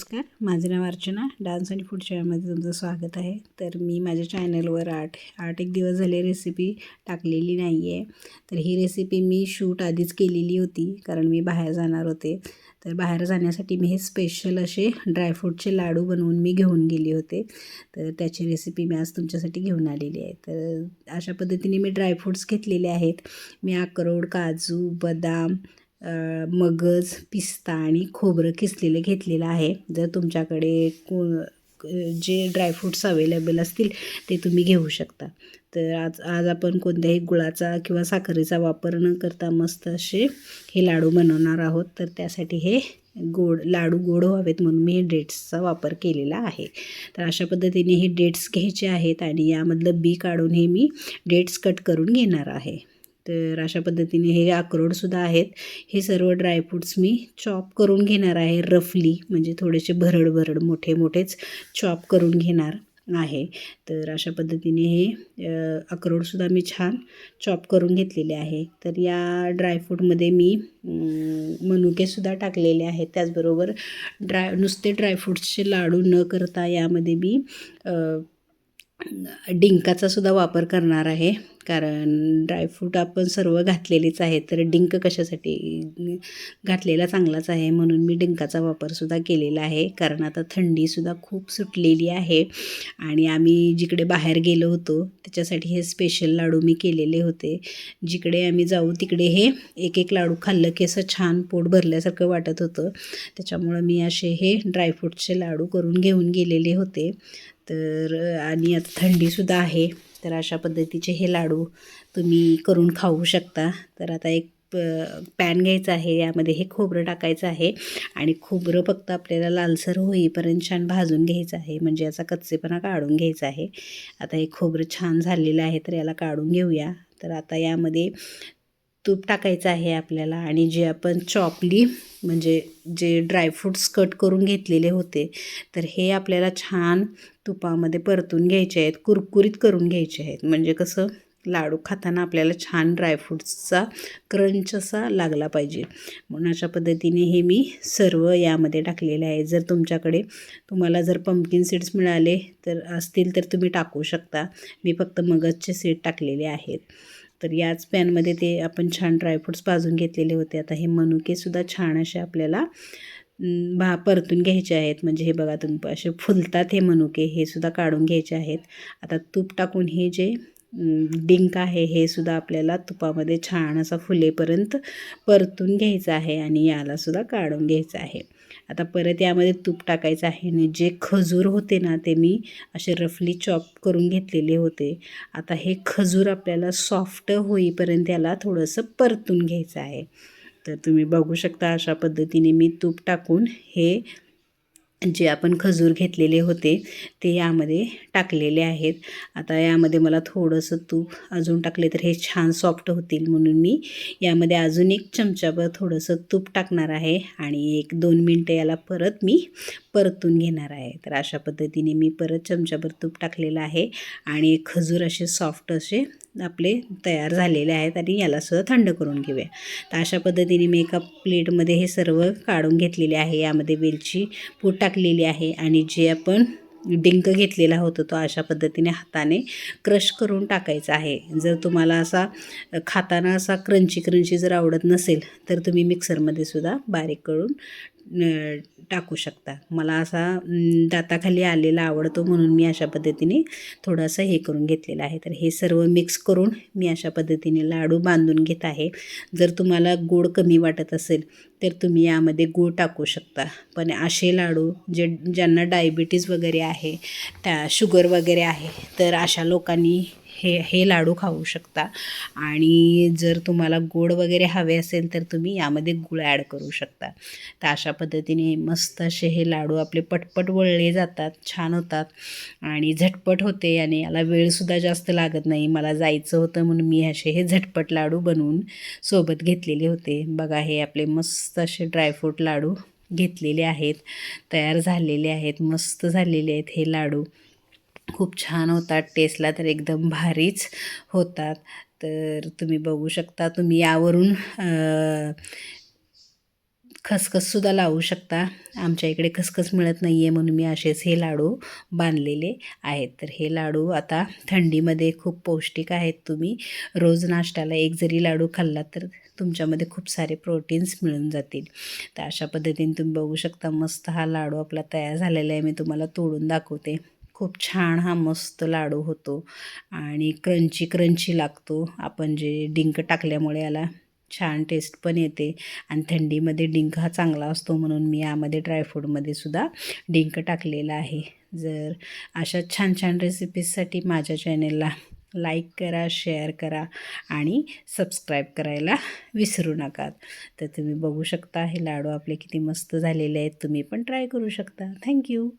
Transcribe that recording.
नमस्कार. माझे नाव अर्चना. डान्स आणि फूड चॅनलमध्ये तुमचं स्वागत आहे. तर मी माझ्या चॅनलवर आठ आठ एक दिवस झाले रेसिपी टाकलेली नाही आहे तर ही रेसिपी मी शूट आधीच केलेली होती कारण मी बाहेर जाणार होते. तर बाहेर जाण्यासाठी मी हे स्पेशल असे ड्रायफ्रूटचे लाडू बनवून मी घेऊन गेले होते. तर त्याची रेसिपी मी आज तुमच्यासाठी घेऊन आलेली आहे. तर अशा पद्धतीने मी ड्रायफ्रूट्स घेतलेले आहेत. मी अक्रोड काजू बदाम मगज पिस्ता आणि खोबरं किसलेलं घेतलेलं आहे. जर तुमच्याकडे को जे ड्रायफ्रूट्स अवेलेबल असतील ते तुम्ही घेऊ शकता. तर आज आज आपण कोणत्याही गुळाचा किंवा साखरेचा वापर न करता मस्त असे हे लाडू बनवणार आहोत. तर त्यासाठी हे गोड लाडू गोड व्हावेत म्हणून मी हे डेट्सचा वापर केलेला आहे. तर अशा पद्धतीने हे डेट्स घ्यायचे आहेत आणि यामधलं बी काढून हे मी डेट्स कट करून घेणार आहे. तर अशा पद्धतीने हे अक्रोडसुद्धा आहेत. हे सर्व ड्रायफ्रूट्स मी चॉप करून घेणार आहे रफली म्हणजे थोडेसे भरड भरड मोठे मोठेच चॉप करून घेणार आहे. तर अशा पद्धतीने हे अक्रोडसुद्धा मी छान चॉप करून घेतलेले आहे. तर या ड्रायफ्रूटमध्ये मी मनुकेसुद्धा टाकलेले आहेत. त्याचबरोबर ड्राय नुसते ड्रायफ्रूट्सचे लाडू न करता यामध्ये मी डिंकाचा सुद्धा वापर करणार आहे. कारण ड्रायफ्रूट आपण सर्व घातलेलेच आहे तर डिंक कशासाठी घातलेला चांगलाच आहे म्हणून मी डिंकाचा वापरसुद्धा केलेला आहे. कारण आता थंडीसुद्धा खूप सुटलेली आहे आणि आम्ही जिकडे बाहेर गेलो होतो त्याच्यासाठी हे स्पेशल लाडू मी केलेले होते. जिकडे आम्ही जाऊ तिकडे हे एक एक लाडू खाल्लं की असं छान पोट भरल्यासारखं वाटत होतं. त्याच्यामुळं मी असे हे ड्रायफ्रूटचे लाडू करून घेऊन गेलेले होते. तर आणि आता थंडीसुद्धा आहे. तर अशा पद्धतीचे हे लाडू तुम्ही करून खाऊ शकता. तर आता एक प पॅन घ्यायचं आहे. यामध्ये हे खोबरं टाकायचं आहे. आणि खोबरं फक्त आपल्याला लालसर होईपर्यंत छान भाजून घ्यायचं आहे. म्हणजे याचा कच्चेपणा काढून घ्यायचा आहे. आता हे खोबरं छान झालेलं आहे तर याला काढून घेऊया. तर आता यामध्ये तूप टाकायचं आहे आपल्याला आणि जे आपण चॉपली म्हणजे जे ड्रायफ्रूट्स कट करून घेतलेले होते तर हे आपल्याला छान तुपामध्ये परतून घ्यायचे आहेत कुरकुरीत करून घ्यायचे आहेत. म्हणजे कसं लाडू खाताना आपल्याला छान ड्रायफ्रूट्सचा क्रंच असा लागला पाहिजे. म्हणून अशा पद्धतीने हे मी सर्व यामध्ये टाकलेले आहे. जर तुमच्याकडे तुम्हाला जर पंपकिन सीड्स मिळाले तर असतील तर तुम्ही टाकू शकता. मी फक्त मगजचे सीड टाकलेले आहेत. तर याच पॅनमध्ये ते आपण छान ड्रायफ्रूट्स भाजून घेतलेले होते. आता हे मनुकेसुद्धा छान असे आपल्याला भा परतून घ्यायचे आहेत. म्हणजे हे बघा तुम्ही असे फुलतात हे मनुके हे सुद्धा काढून घ्यायचे आहेत. आता तूप टाकून हे जे डिंक आहे हे सुद्धा आपल्याला तुपामध्ये छान असा फुलेपर्यंत परतून घ्यायचं आहे आणि यालासुद्धा काढून घ्यायचं आहे. आता परत यामध्ये तूप टाकायचं आहे आणि जे खजूर होते ना ते मी असे रफली चॉप करून घेतलेले होते. आता हे खजूर आपल्याला सॉफ्ट होईपर्यंत याला थोडंसं परतून घ्यायचं आहे. तर तुम्ही बघू शकता अशा पद्धतीने मी तूप टाकून हे जे आपण खजूर घेतलेले होते ते यामध्ये टाकलेले आहेत. आता यामध्ये मला थोडंसं तूप अजून टाकले तर हे छान सॉफ्ट होतील म्हणून मी यामध्ये अजून एक चमचाभर थोडंसं तूप टाकणार आहे आणि एक दोन मिनटं याला परत मी परतून घेणार आहे. तर अशा पद्धतीने मी परत चमचाभर तूप टाकलेलं आहे आणि खजूर असे सॉफ्ट असे आपले तयार झालेले आहेत आणि यालासुद्धा थंड करून घेऊया. तर अशा पद्धतीने मी एका प्लेटमध्ये हे सर्व काढून घेतलेले आहे. यामध्ये वेलची पूड टाकलेली आहे आणि जे आपण डिंक घेतलेला होता तो अशा पद्धतीने हाताने क्रश करून टाकायचा आहे. जर तुम्हाला असा खाताना असा क्रंची क्रंची जर आवडत नसेल तर तुम्ही मिक्सरमध्ये सुद्धा बारीक करून टाकू शकता. मला असा दाताखाली आलेला आवडतो म्हणून मी अशा पद्धतीने थोडंसं हे करून घेतलेलं आहे. तर हे सर्व मिक्स करून मी अशा पद्धतीने लाडू बांधून घेत आहे. जर तुम्हाला गोड कमी वाटत असेल तर तुम्ही यामध्ये गूळ टाकू शकता. पण असे लाडू जे ज्यांना डायबिटीज वगैरे आहे त्या शुगर वगैरे आहे तर अशा लोकांनी हे हे लाडू खाऊ शकता. आणि जर तुम्हाला गोड वगैरे हवे असेल तर तुम्ही यामध्ये गुळ ॲड करू शकता. तर अशा पद्धतीने मस्त असे हे लाडू आपले पटपट वळले जातात छान होतात. आणि झटपट होते आणि याला वेळसुद्धा जास्त लागत नाही. मला जायचं होतं म्हणून मी असे हे झटपट लाडू बनवून सोबत घेतलेले होते. बघा हे आपले मस्त असे ड्रायफ्रूट लाडू घेतलेले आहेत. तयार झालेले आहेत मस्त झालेले आहेत हे लाडू. खूप छान होतात. टेस्टला तर एकदम भारीच होतात. तर तुम्ही बघू शकता तुम्ही यावरून खसखससुद्धा लावू शकता. आमच्या इकडे खसखस मिळत नाही आहे म्हणून मी असेच हे लाडू बांधलेले आहेत. तर हे लाडू आता थंडीमध्ये खूप पौष्टिक आहेत तुम्ही. रोज नाश्त्याला एक जरी लाडू खाल्ला तर तुमच्यामध्ये खूप सारे प्रोटीन्स मिळून जातील. तर अशा पद्धतीने तुम्ही बघू शकता मस्त हा लाडू आपला तयार झालेला आहे. मी तुम्हाला तोडून दाखवते. खूप छान हा मस्त लाडू होतो आणि क्रंची क्रंची लागतो. आपण जे डिंक टाकल्यामुळे याला छान टेस्ट पण येते. आणि थंडीमध्ये डिंक हा चांगला असतो म्हणून मी यामध्ये ड्रायफ्रूटमध्ये सुद्धा डिंक टाकलेला आहे. जर अशा छान छान रेसिपीजसाठी माझ्या चॅनेलला लाईक करा शेअर करा आणि सबस्क्राईब करायला विसरू नका. तर तुम्ही बघू शकता हे लाडू आपले किती मस्त झालेले आहेत. तुम्ही पण ट्राय करू शकता. थँक्यू